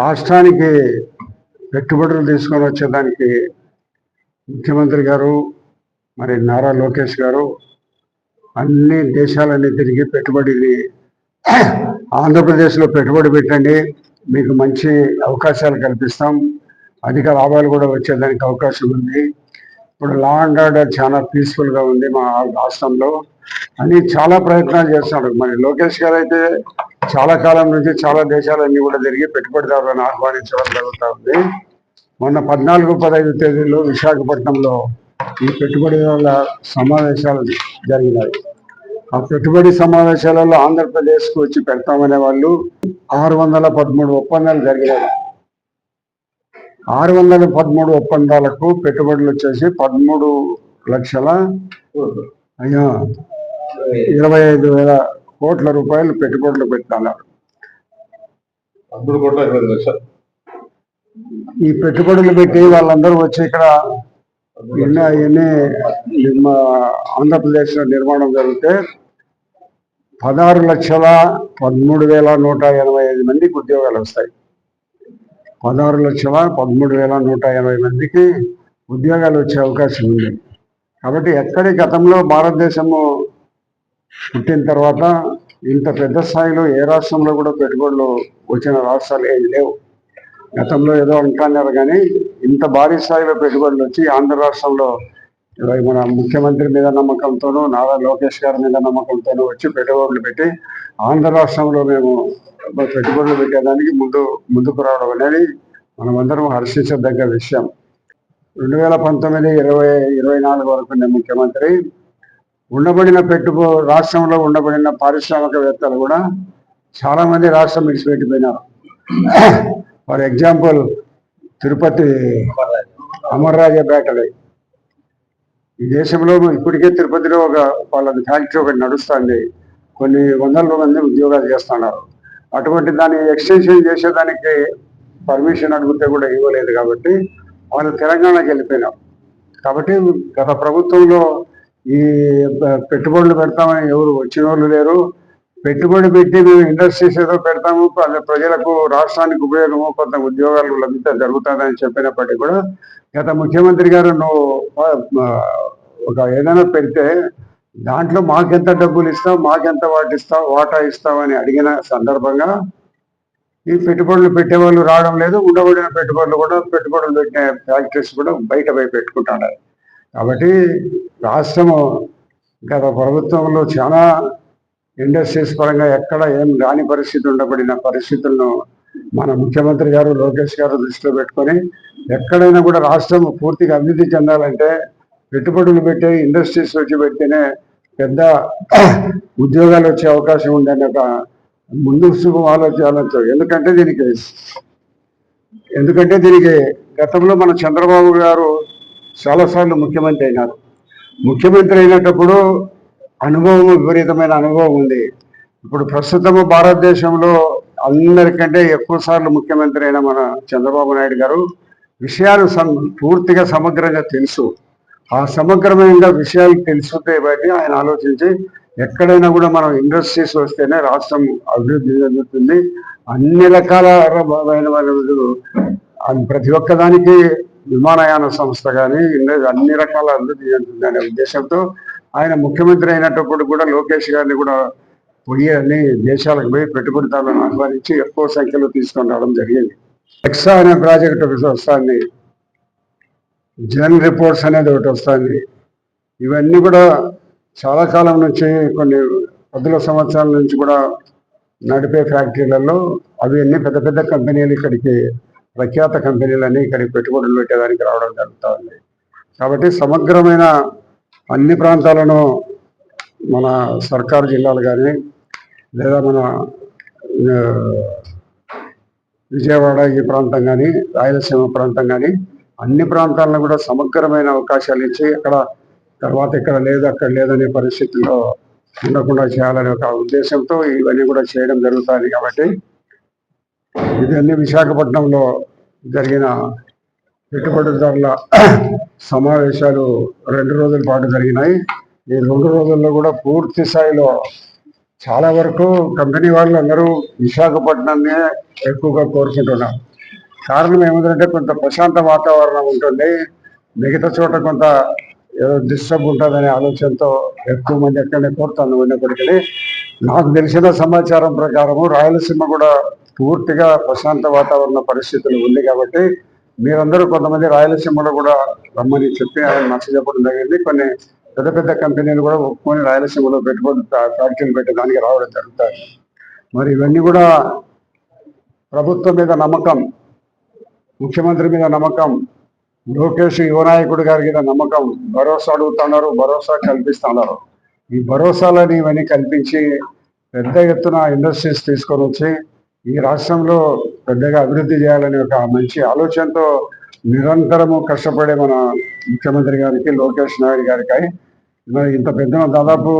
రాష్ట్రానికి పెట్టుబడులు తీసుకొని వచ్చేదానికి ముఖ్యమంత్రి గారు మరి నారా లోకేష్ గారు అన్ని దేశాలన్నీ తిరిగి పెట్టుబడిని ఆంధ్రప్రదేశ్లో పెట్టుబడి పెట్టండి మీకు మంచి అవకాశాలు కల్పిస్తాం అధిక లాభాలు కూడా వచ్చేదానికి అవకాశం ఉంది. ఇప్పుడు లా అండ్ ఆర్డర్ చాలా పీస్ఫుల్గా ఉంది మా రాష్ట్రంలో. అని చాలా ప్రయత్నాలు చేస్తున్నాడు మరి లోకేష్ గారు అయితే చాలా కాలం నుంచి చాలా దేశాలన్నీ కూడా తిరిగి పెట్టుబడిదారులను ఆహ్వానించడం జరుగుతూ ఉంది. మొన్న పద్నాలుగు పదహైదు తేదీలో విశాఖపట్నంలో ఈ పెట్టుబడిదారుల సమావేశాలు జరిగినాయి. ఆ పెట్టుబడి సమావేశాలలో ఆంధ్రప్రదేశ్కు వచ్చి పెడతామనే వాళ్ళు ఆరు వందల పదమూడు ఒప్పందాలు జరిగినాయి. ఆరు వందల పదమూడు ఒప్పందాలకు పెట్టుబడులు వచ్చేసి పదమూడు లక్షల అయ్యా ఇరవై ఐదు వేల కోట్ల రూపాయలు పెట్టుబడులు పెట్టాలన్నారు ఈ పెట్టుబడులు పెట్టి వాళ్ళందరూ వచ్చి ఇక్కడ ఎన్ని ఎన్ని నిర్మా ఆంధ్రప్రదేశ్లో నిర్మాణం జరిగితే పదహారు లక్షల పదమూడు వేల నూట ఎనభై ఐదు మందికి ఉద్యోగాలు వస్తాయి. పదహారు లక్షల పదమూడు వేల నూట ఎనభై మందికి ఉద్యోగాలు వచ్చే అవకాశం ఉంది. కాబట్టి ఎక్కడి గతంలో భారతదేశము పుట్టిన తర్వాత ఇంత పెద్ద స్థాయిలో ఏ రాష్ట్రంలో కూడా పెట్టుబడులు వచ్చిన రాష్ట్రాలు ఏమి లేవు. గతంలో ఏదో అంటున్నారు కానీ ఇంత భారీ స్థాయిలో పెట్టుబడులు వచ్చి ఆంధ్ర రాష్ట్రంలో మన ముఖ్యమంత్రి మీద నమ్మకంతోనూ నారా లోకేష్ గారి మీద నమ్మకంతోనూ వచ్చి పెట్టుబడులు పెట్టి ఆంధ్ర రాష్ట్రంలో మేము పెట్టుబడులు పెట్టేదానికి ముందు ముందుకు రావడం అనేది మనమందరం హర్షించదగ్గ విషయం. రెండు వేల పంతొమ్మిది ఇరవై ఇరవై నాలుగు వరకు నేను ముఖ్యమంత్రి ఉండబడిన పెట్టుబో రాష్ట్రంలో ఉండబడిన పారిశ్రామికవేత్తలు కూడా చాలామంది రాష్ట్రం విడిచిపెట్టిపోయినారు. ఫర్ ఎగ్జాంపుల్ తిరుపతి అమర్రాజపేటలో ఈ దేశంలో ఇప్పటికే తిరుపతిలో ఒక వాళ్ళ ఫ్యాక్టరీ ఒకటి నడుస్తుంది. కొన్ని వందల మంది ఉద్యోగాలు చేస్తున్నారు. అటువంటి దాన్ని ఎక్స్టెన్షన్ చేసేదానికి పర్మిషన్ అడిగితే కూడా ఇవ్వలేదు కాబట్టి వాళ్ళు తెలంగాణకి వెళ్ళిపోయినారు. కాబట్టి గత ప్రభుత్వంలో ఈ పెట్టుబడులు పెడతామని ఎవరు వచ్చిన వాళ్ళు లేరు. పెట్టుబడి పెట్టి మేము ఇండస్ట్రీస్ ఏదో పెడతాము ప్ర- ప్రజలకు రాష్ట్రానికి ఉపయోగము కొంత ఉద్యోగాలు లభిత జరుగుతుందని చెప్పినప్పటికీ కూడా గత ముఖ్యమంత్రి గారు నువ్వు ఒక ఏదైనా పెడితే దాంట్లో మాకెంత డబ్బులు ఇస్తావు మాకెంత వాటి ఇస్తావు వాటా ఇస్తావు అని అడిగిన సందర్భంగా ఈ పెట్టుబడులు పెట్టేవాళ్ళు రావడం లేదు. ఉండబడిన పెట్టుబడులు కూడా పెట్టుబడులు పెట్టిన ఫ్యాక్టరీస్ కూడా బయట పోయి పెట్టుకుంటున్నారు కాబట్టి రాష్ట్రము గత ప్రభుత్వంలో చాలా ఇండస్ట్రీస్ పరంగా ఎక్కడ ఏం రాని పరిస్థితి ఉండబడిన పరిస్థితులను మన ముఖ్యమంత్రి గారు లోకేష్ గారు దృష్టిలో పెట్టుకొని ఎక్కడైనా కూడా రాష్ట్రం పూర్తిగా అభివృద్ధి చెందాలంటే పెట్టుబడులు పెట్టే ఇండస్ట్రీస్ వచ్చి పెడితేనే పెద్ద ఉద్యోగాలు వచ్చే అవకాశం ఉందని ఒక ముందు శుభం ఆలోచన ఎందుకంటే దీనికి ఎందుకంటే దీనికి గతంలో మన చంద్రబాబు గారు చాలాసార్లు ముఖ్యమంత్రి అయినారు. ముఖ్యమంత్రి అయినప్పుడు అనుభవం విపరీతమైన అనుభవం ఉంది. ఇప్పుడు ప్రస్తుతము భారతదేశంలో అందరికంటే ఎక్కువ సార్లు ముఖ్యమంత్రి అయిన మన చంద్రబాబు నాయుడు గారు విషయాలు సం- పూర్తిగా సమగ్రంగా తెలుసు. ఆ సమగ్రమైన విషయాలు తెలుసుతే బట్టి ఆయన ఆలోచించి ఎక్కడైనా కూడా మనం ఇండస్ట్రీస్ వస్తేనే రాష్ట్రం అభివృద్ధి చెందుతుంది. అన్ని రకాల ప్రతి ఒక్కదానికి విమానయాన సంస్థ కానీ అన్ని రకాల అభివృద్ధి చెందుతుంది అనే ఉద్దేశంతో ఆయన ముఖ్యమంత్రి అయినప్పుడు కూడా లోకేష్ గారిని కూడా పోయి అన్ని దేశాలకు పోయి పెట్టుబడిదారులను ఆహ్వానించి ఎక్కువ సంఖ్యలో తీసుకొని రావడం జరిగింది. ఎక్సా అనే ప్రాజెక్ట్ ఒకటి వస్తుంది. జన్ రిపోర్ట్స్ అనేది ఒకటి వస్తుంది. ఇవన్నీ కూడా చాలా కాలం నుంచి కొన్ని పదుల సంవత్సరాల నుంచి కూడా నడిపే ఫ్యాక్టరీలలో అవి అన్ని పెద్ద పెద్ద కంపెనీలు ఇక్కడికి ప్రఖ్యాత కంపెనీలన్నీ ఇక్కడికి పెట్టుబడులు పెట్టేదానికి రావడం జరుగుతూ ఉంది కాబట్టి సమగ్రమైన అన్ని ప్రాంతాలను మన సర్కారు జిల్లాలు కానీ లేదా మన విజయవాడ ఈ ప్రాంతం కానీ రాయలసీమ ప్రాంతం కానీ అన్ని ప్రాంతాలను కూడా సమగ్రమైన అవకాశాలు ఇచ్చి అక్కడ తర్వాత ఇక్కడ లేదు అక్కడ లేదనే పరిస్థితుల్లో ఉండకుండా చేయాలనే ఒక ఉద్దేశంతో ఇవన్నీ కూడా చేయడం జరుగుతుంది కాబట్టి ఇవన్నీ విశాఖపట్నంలో జరిగిన పెట్టుబడిదారుల సమావేశాలు రెండు రోజుల పాటు జరిగినాయి. ఈ రెండు రోజుల్లో కూడా పూర్తి స్థాయిలో చాలా వరకు కంపెనీ వాళ్ళు అందరూ విశాఖపట్నాన్నే ఎక్కువగా కోరుకుంటున్నారు. కారణం ఏమిటంటే కొంత ప్రశాంత వాతావరణం ఉంటుంది. మిగతా చోట కొంత ఏదో డిస్టర్బ్ ఉంటుందనే ఆలోచనతో ఎక్కువ మంది ఎక్కడనే కోరుతాను ఉన్నప్పటికీ నాకు తెలిసిన సమాచారం ప్రకారము రాయలసీమ కూడా పూర్తిగా ప్రశాంత వాతావరణ పరిస్థితులు ఉంది కాబట్టి మీరందరూ కొంతమంది రాయలసీమలో కూడా రమ్మని చెప్పి ఆయన నచ్చ చెప్పడం జరిగింది. కొన్ని పెద్ద పెద్ద కంపెనీలు కూడా ఒప్పుకొని రాయలసీమలో పెట్టుబడి ఫ్యా- ఫ్యాక్టరీలు పెట్టడానికి రావడం జరుగుతుంది. మరి ఇవన్నీ కూడా ప్రభుత్వం మీద నమ్మకం ముఖ్యమంత్రి మీద నమ్మకం లోకేష్ యువనాయకుడు గారి మీద నమ్మకం భరోసా అడుగుతున్నారు భరోసా కల్పిస్తున్నారు. ఈ భరోసాలని ఇవన్నీ కల్పించి పెద్ద ఎత్తున ఇండస్ట్రీస్ తీసుకొని వచ్చి ఈ రాష్ట్రంలో పెద్దగా అభివృద్ధి చేయాలనే ఒక మంచి ఆలోచనతో నిరంతరము కష్టపడే మన ముఖ్యమంత్రి గారికి లోకేష్ నాయుడు గారికి మరి ఇంత పెద్ద దాదాపు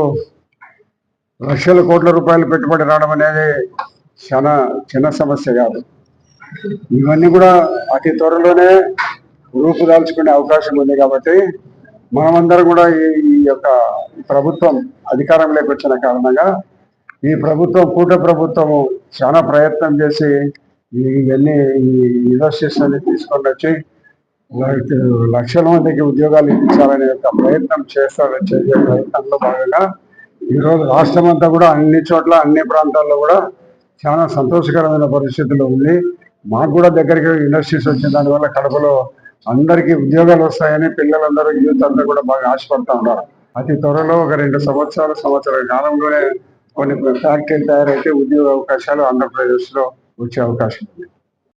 లక్షల కోట్ల రూపాయలు పెట్టుబడి రావడం అనేది చాలా చిన్న సమస్య కాదు. ఇవన్నీ కూడా అతి త్వరలోనే రూపుదాల్చుకునే అవకాశం ఉంది కాబట్టి మనమందరం కూడా ఈ ఈ యొక్క ప్రభుత్వం అధికారంలోకి వచ్చిన కారణంగా ఈ ప్రభుత్వం కూట ప్రభుత్వము చాలా ప్రయత్నం చేసి ఇవన్నీ ఈ ఇండస్ట్రీస్ అన్ని తీసుకొని వచ్చి లక్షల మందికి ఉద్యోగాలు ఇప్పించాలనే ఒక ప్రయత్నం చేస్తారు చేసే ప్రయత్నంలో భాగంగా. ఈరోజు రాష్ట్రం అంతా కూడా అన్ని చోట్ల అన్ని ప్రాంతాల్లో కూడా చాలా సంతోషకరమైన పరిస్థితుల్లో ఉంది. మాకు కూడా దగ్గరికి యూనివర్సిటీస్ వచ్చిన దానివల్ల కడపలో అందరికీ ఉద్యోగాలు వస్తాయని పిల్లలందరూ యూత్ అంతా కూడా బాగా ఆశపడతా ఉన్నారు. అతి త్వరలో ఒక రెండు సంవత్సరాల సంవత్సరాల కాలంలోనే కొన్ని ఫ్యాక్టరీలు తయారైతే ఉద్యోగ అవకాశాలు ఆంధ్రప్రదేశ్లో వచ్చే అవకాశం ఉంది.